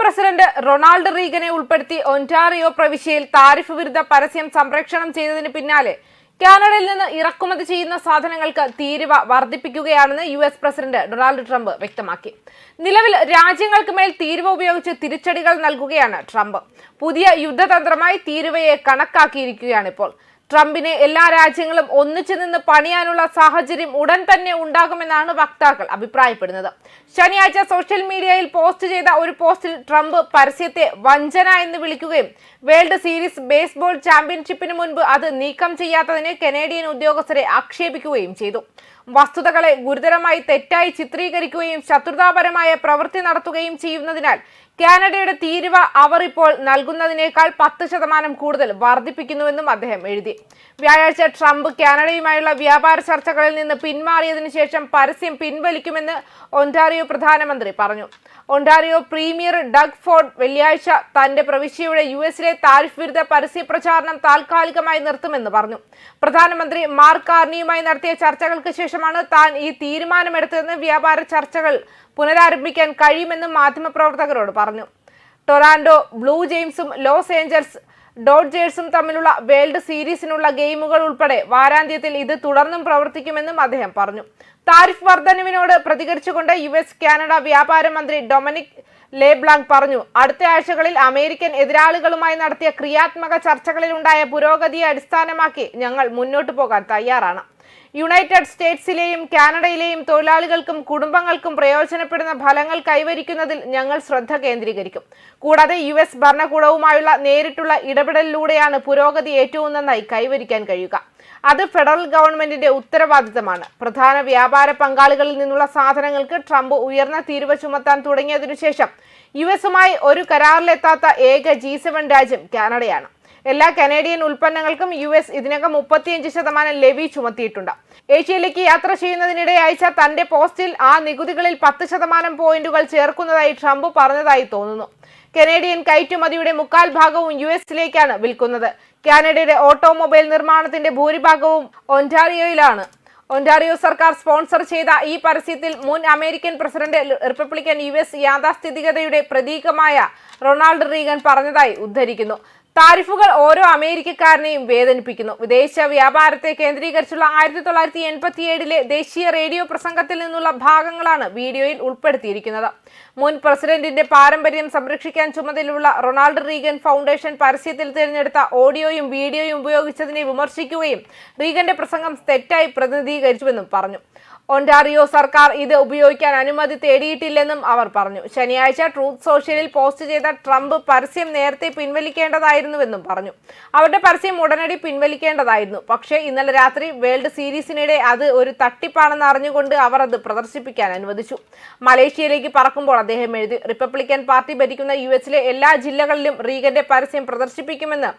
President Ronald റീഗനെ ഉൾപ്പെടുത്തി Ontario പ്രവിശ്യയിൽ tariff വിരുദ്ധ പരസ്യം സംപ്രേഷണം ചെയ്തതിന് പിന്നാലെ കാനഡയിൽ നിന്ന് ഇറക്കുമതി ചെയ്യുന്ന സാധനങ്ങൾക്ക് തീരുവ വർദ്ധിപ്പിക്കുകയാണെന്ന് U S president Donald Trump വ്യക്തമാക്കി. നിലവിൽ രാജ്യങ്ങൾക്ക് മേൽ തീരുവ ഉപയോഗിച്ച് തിരിച്ചടികൾ നൽകുകയാണ് ട്രംപ്. പുതിയ യുദ്ധതന്ത്രമായി തീരുവയെ കണക്കാക്കിയിരിക്കുകയാണ് ഇപ്പോൾ. ട്രംപിനെ എല്ലാ രാജ്യങ്ങളും ഒന്നിച്ചു നിന്ന് പണിയാനുള്ള സാഹചര്യം ഉടൻ തന്നെ ഉണ്ടാകുമെന്നാണ് വക്താക്കൾ അഭിപ്രായപ്പെടുന്നത്. ശനിയാഴ്ച സോഷ്യൽ മീഡിയയിൽ പോസ്റ്റ് ചെയ്ത ഒരു പോസ്റ്റിൽ ട്രംപ് പരസ്യത്തെ വഞ്ചന എന്ന് വിളിക്കുകയും വേൾഡ് സീരീസ് ബേസ്ബോൾ ചാമ്പ്യൻഷിപ്പിന് മുൻപ് അത് നീക്കം ചെയ്യാത്തതിന് കനേഡിയൻ ഉദ്യോഗസ്ഥരെ ആക്ഷേപിക്കുകയും ചെയ്തു. വസ്തുതകളെ ഗുരുതരമായി തെറ്റായി ചിത്രീകരിക്കുകയും ശത്രുതാപരമായ പ്രവൃത്തി നടത്തുകയും ചെയ്യുന്നതിനാൽ കാനഡയുടെ തീരുവ അവർ ഇപ്പോൾ നൽകുന്നതിനേക്കാൾ പത്ത് ശതമാനം കൂടുതൽ വർദ്ധിപ്പിക്കുന്നുവെന്നും അദ്ദേഹം എഴുതി. വ്യാഴാഴ്ച ട്രംപ് കാനഡയുമായുള്ള വ്യാപാര ചർച്ചകളിൽ നിന്ന് പിന്മാറിയതിനു ശേഷം പരസ്യം പിൻവലിക്കുമെന്ന് ഒണ്ടാരിയോ പ്രധാനമന്ത്രി പറഞ്ഞു. ഒണ്ടാറിയോ പ്രീമിയർ ഡഗ് ഫോർഡ് വെള്ളിയാഴ്ച തന്റെ പ്രവിശ്യയുടെ യു എസിലെ താരിഫ് വിരുദ്ധ പരസ്യ പ്രചാരണം താൽക്കാലികമായി നിർത്തുമെന്ന് പറഞ്ഞു. പ്രധാനമന്ത്രി മാർക്ക് കാർണിയുമായി നടത്തിയ ചർച്ചകൾക്ക് ശേഷമാണ് താൻ ഈ തീരുമാനമെടുത്തതെന്ന് വ്യാപാര ചർച്ചകൾ പുനരാരംഭിക്കാൻ കഴിയുമെന്നും മാധ്യമപ്രവർത്തകരോട് പറഞ്ഞു. ടൊറാൻഡോ ബ്ലൂ ജെയിംസും ലോസ് ഏഞ്ചൽസ് ഡോഡ്ജേഴ്സും തമ്മിലുള്ള വേൾഡ് സീരീസിനുള്ള ഗെയിമുകൾ ഉൾപ്പെടെ വാരാന്ത്യത്തിൽ ഇത് തുടർന്നും പ്രവർത്തിക്കുമെന്നും അദ്ദേഹം പറഞ്ഞു. താരിഫ് വർധനവിനോട് പ്രതികരിച്ചുകൊണ്ട് യു എസ് കാനഡ വ്യാപാര മന്ത്രി ഡൊമിനിക് ലേബ്ലാങ് പറഞ്ഞു അടുത്ത ആഴ്ചകളിൽ അമേരിക്കൻ എതിരാളികളുമായി നടത്തിയ ക്രിയാത്മക ചർച്ചകളിലുണ്ടായ പുരോഗതിയെ അടിസ്ഥാനമാക്കി ഞങ്ങൾ മുന്നോട്ടു പോകാൻ തയ്യാറാണ്. യുണൈറ്റഡ് സ്റ്റേറ്റ്സിലെയും കാനഡയിലെയും തൊഴിലാളികൾക്കും കുടുംബങ്ങൾക്കും പ്രയോജനപ്പെടുന്ന ഫലങ്ങൾ കൈവരിക്കുന്നതിൽ ഞങ്ങൾ ശ്രദ്ധ കേന്ദ്രീകരിക്കും. കൂടാതെ യു എസ് ഭരണകൂടവുമായുള്ള നേരിട്ടുള്ള ഇടപെടലിലൂടെയാണ് പുരോഗതി ഏറ്റവും നന്നായി കൈവരിക്കാൻ കഴിയുക. അത് ഫെഡറൽ ഗവൺമെന്റിന്റെ ഉത്തരവാദിത്തമാണ്. പ്രധാന വ്യാപാര പങ്കാളികളിൽ നിന്നുള്ള സാധനങ്ങൾക്ക് ട്രംപ് ഉയർന്ന തീരുവ ചുമത്താൻ തുടങ്ങിയതിനു ശേഷം യു എസുമായി ഒരു കരാറിലെത്താത്ത ഏക ജി സെവൻ രാജ്യം കാനഡയാണ്. എല്ലാ കനേഡിയൻ ഉൽപ്പന്നങ്ങൾക്കും യു എസ് ഇതിനകം മുപ്പത്തിയഞ്ച് ശതമാനം ലെവി ചുമത്തിയിട്ടുണ്ട്. ഏഷ്യയിലേക്ക് യാത്ര ചെയ്യുന്നതിനിടെ അയച്ച തന്റെ പോസ്റ്റിൽ ആ നികുതികളിൽ പത്ത് ശതമാനം പോയിന്റുകൾ ചേർക്കുന്നതായി ട്രംപ് പറഞ്ഞതായി തോന്നുന്നു. കനേഡിയൻ കയറ്റുമതിയുടെ മുക്കാൽ ഭാഗവും യു എസിലേക്കാണ് വിൽക്കുന്നത്. കാനഡയുടെ ഓട്ടോമൊബൈൽ നിർമ്മാണത്തിന്റെ ഭൂരിഭാഗവും ഒന്റാറിയോയിലാണ് ഒന്റാറിയോ സർക്കാർ സ്പോൺസർ ചെയ്ത ഈ പരസ്യത്തിൽ മുൻ American president Republican U S യാഥാസ്ഥിതികതയുടെ പ്രതീകമായ റൊണാൾഡ് റീഗൻ പറഞ്ഞതായി ഉദ്ധരിക്കുന്നു. താരിഫുകൾ ഓരോ അമേരിക്കക്കാരനെയും വേദനിപ്പിക്കുന്നു. വിദേശ വ്യാപാരത്തെ കേന്ദ്രീകരിച്ചുള്ള ആയിരത്തി തൊള്ളായിരത്തി എൺപത്തി ഏഴിലെ ദേശീയ റേഡിയോ പ്രസംഗത്തിൽ നിന്നുള്ള ഭാഗങ്ങളാണ് വീഡിയോയിൽ ഉൾപ്പെടുത്തിയിരിക്കുന്നത്. മുൻ പ്രസിഡന്റിന്റെ പാരമ്പര്യം സംരക്ഷിക്കാൻ ചുമതലയുള്ള റൊണാൾഡ് റീഗൻ ഫൗണ്ടേഷൻ പരസ്യത്തിൽ തിരഞ്ഞെടുത്ത ഓഡിയോയും വീഡിയോയും ഉപയോഗിച്ചതിനെ വിമർശിക്കുകയും റീഗന്റെ പ്രസംഗം തെറ്റായി പ്രതിനിധീകരിച്ചുവെന്നും പറഞ്ഞു. ഒന്റാറിയോ സർക്കാർ ഇത് ഉപയോഗിക്കാൻ അനുമതി തേടിയിട്ടില്ലെന്നും അവർ പറഞ്ഞു. ശനിയാഴ്ച ട്രൂത്ത് സോഷ്യലിൽ പോസ്റ്റ് ചെയ്ത ട്രംപ് പരസ്യം നേരത്തെ പിൻവലിക്കേണ്ടതായിരുന്നുവെന്നും പറഞ്ഞു. അവരുടെ പരസ്യം ഉടനടി പിൻവലിക്കേണ്ടതായിരുന്നു. പക്ഷേ ഇന്നലെ രാത്രി വേൾഡ് സീരീസിനിടെ അത് ഒരു തട്ടിപ്പാണെന്ന് അറിഞ്ഞുകൊണ്ട് അവർ അത് പ്രദർശിപ്പിക്കാൻ അനുവദിച്ചു. മലേഷ്യയിലേക്ക് പറക്കുമ്പോൾ അദ്ദേഹം എഴുതി റിപ്പബ്ലിക്കൻ പാർട്ടി ഭരിക്കുന്ന യു എസിലെ എല്ലാ ജില്ലകളിലും റീഗന്റെ പരസ്യം പ്രദർശിപ്പിക്കുമെന്ന്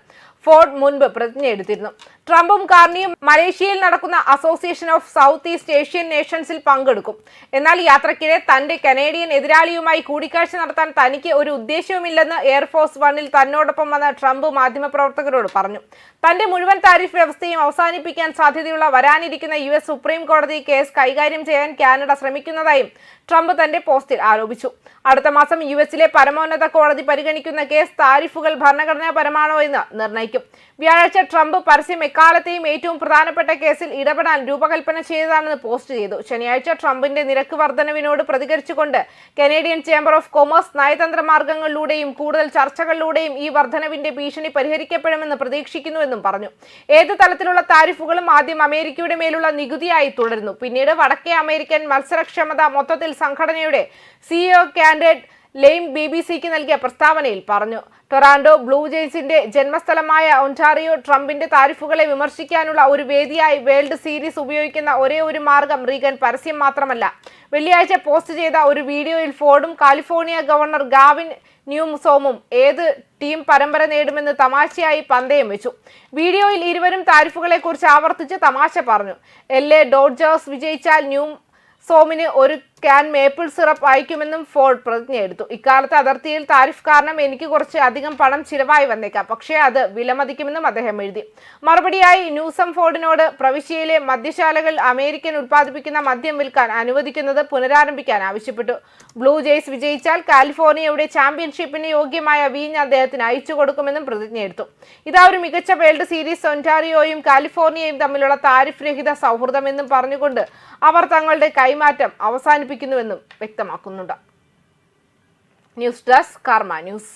ഫോർഡ് മുൻപ് പ്രതിജ്ഞ എടുത്തിരുന്നു ട്രംപും കാർണിയും മലേഷ്യയിൽ നടക്കുന്ന Association of south east Asian നേഷൻസിൽ പങ്കെടുക്കും. എന്നാൽ യാത്രക്കിടെ തന്റെ കനേഡിയൻ എതിരാളിയുമായി കൂടിക്കാഴ്ച നടത്താൻ തനിക്ക് ഒരു ഉദ്ദേശവുമില്ലെന്ന് എയർഫോഴ്സ് വണ്ണിൽ തന്നോടൊപ്പം വന്ന ട്രംപ് മാധ്യമപ്രവർത്തകരോട് പറഞ്ഞു. തന്റെ മുഴുവൻ താരിഫ് വ്യവസ്ഥയും അവസാനിപ്പിക്കാൻ സാധ്യതയുള്ള വരാനിരിക്കുന്ന യു എസ് സുപ്രീം കോടതി കേസ് കൈകാര്യം ചെയ്യാൻ കാനഡ ശ്രമിക്കുന്നതായും ട്രംപ് തന്റെ പോസ്റ്റിൽ ആരോപിച്ചു. അടുത്ത മാസം യു എസിലെ പരമോന്നത കോടതി പരിഗണിക്കുന്ന കേസ് താരിഫുകൾ ഭരണഘടനാപരമാണോ എന്ന് നിർണയിക്കും. വ്യാഴാഴ്ച ട്രംപ് പരസ്യം എക്കാലത്തെയും ഏറ്റവും പ്രധാനപ്പെട്ട കേസിൽ ഇടപെടാൻ രൂപകൽപ്പന ചെയ്തതാണെന്ന് പോസ്റ്റ് ചെയ്തു. ശനിയാഴ്ച ട്രംപിന്റെ നിരക്ക് വർധനവിനോട് പ്രതികരിച്ചുകൊണ്ട് കനേഡിയൻ ചേംബർ ഓഫ് കൊമേഴ്സ് നയതന്ത്ര മാർഗങ്ങളിലൂടെയും കൂടുതൽ ചർച്ചകളിലൂടെയും ഈ വർധനവിന്റെ ഭീഷണി പരിഹരിക്കപ്പെടുമെന്ന് പ്രതീക്ഷിക്കുന്നുവെന്നും പറഞ്ഞു. ഏത് തലത്തിലുള്ള താരിഫുകളും ആദ്യം അമേരിക്കയുടെ മേലുള്ള നികുതിയായി തുടരുന്നു. പിന്നീട് വടക്കേ അമേരിക്കൻ മത്സരക്ഷമത മൊത്തത്തിൽ സംഘടനയുടെ CEO Candace Laing B B സിക്ക് നൽകിയ പ്രസ്താവനയിൽ പറഞ്ഞു. ടൊറാൻഡോ ബ്ലൂ ജെയിൻസിന്റെ ജന്മസ്ഥലമായ ഒന്റാറിയോ ട്രംപിന്റെ താരിഫുകളെ വിമർശിക്കാനുള്ള ഒരു വേദിയായി വേൾഡ് സീരീസ് ഉപയോഗിക്കുന്ന ഒരേ ഒരു മാർഗം റീഗൻ പരസ്യം മാത്രമല്ല. വെള്ളിയാഴ്ച പോസ്റ്റ് ചെയ്ത ഒരു വീഡിയോയിൽ ഫോർഡും കാലിഫോർണിയ ഗവർണർ ഗാവിൻ ന്യൂസോമും ഏത് ടീം പരമ്പര നേടുമെന്ന് തമാശയായി പന്തയം വെച്ചു. വീഡിയോയിൽ ഇരുവരും താരിഫുകളെക്കുറിച്ച് ആവർത്തിച്ച് തമാശ പറഞ്ഞു. എൽ എ ഡോഡ്ജേഴ്സ് വിജയിച്ചാൽ ന്യൂ സോമിന് ഒരു ക്യാൻ മേപ്പിൾ സിറപ്പ് അയക്കുമെന്നും ഫോർഡ് പ്രതിജ്ഞയെടുത്തു ഇക്കാലത്ത് അതിർത്തിയിൽ താരിഫ് കാരണം എനിക്ക് കുറച്ച് അധികം പണം ചിലവായി വന്നേക്കാം. പക്ഷേ അത് വിലമതിക്കുമെന്നും അദ്ദേഹം എഴുതി. മറുപടിയായി ന്യൂസം ഫോർഡിനോട് പ്രവിശ്യയിലെ മദ്യശാലകൾ അമേരിക്കൻ ഉത്പാദിപ്പിക്കുന്ന മദ്യം വിൽക്കാൻ അനുവദിക്കുന്നത് പുനരാരംഭിക്കാൻ ആവശ്യപ്പെട്ടു. ബ്ലൂ ജെയ്സ് വിജയിച്ചാൽ കാലിഫോർണിയയുടെ ചാമ്പ്യൻഷിപ്പിന് യോഗ്യമായ വീഞ്ഞ് അദ്ദേഹത്തിന് അയച്ചു കൊടുക്കുമെന്നും പ്രതിജ്ഞയെടുത്തു ഇതാ ഒരു മികച്ച വേൾഡ് സീരീസ് ഒന്റാറിയോയും കാലിഫോർണിയയും തമ്മിലുള്ള താരിഫ് രഹിത സൗഹൃദമെന്നും പറഞ്ഞുകൊണ്ട് അവർ തങ്ങളുടെ കൈമാറ്റം അവസാനിപ്പിക്കുന്നുവെന്നും വ്യക്തമാക്കുന്നുണ്ട്. News desk Karma News.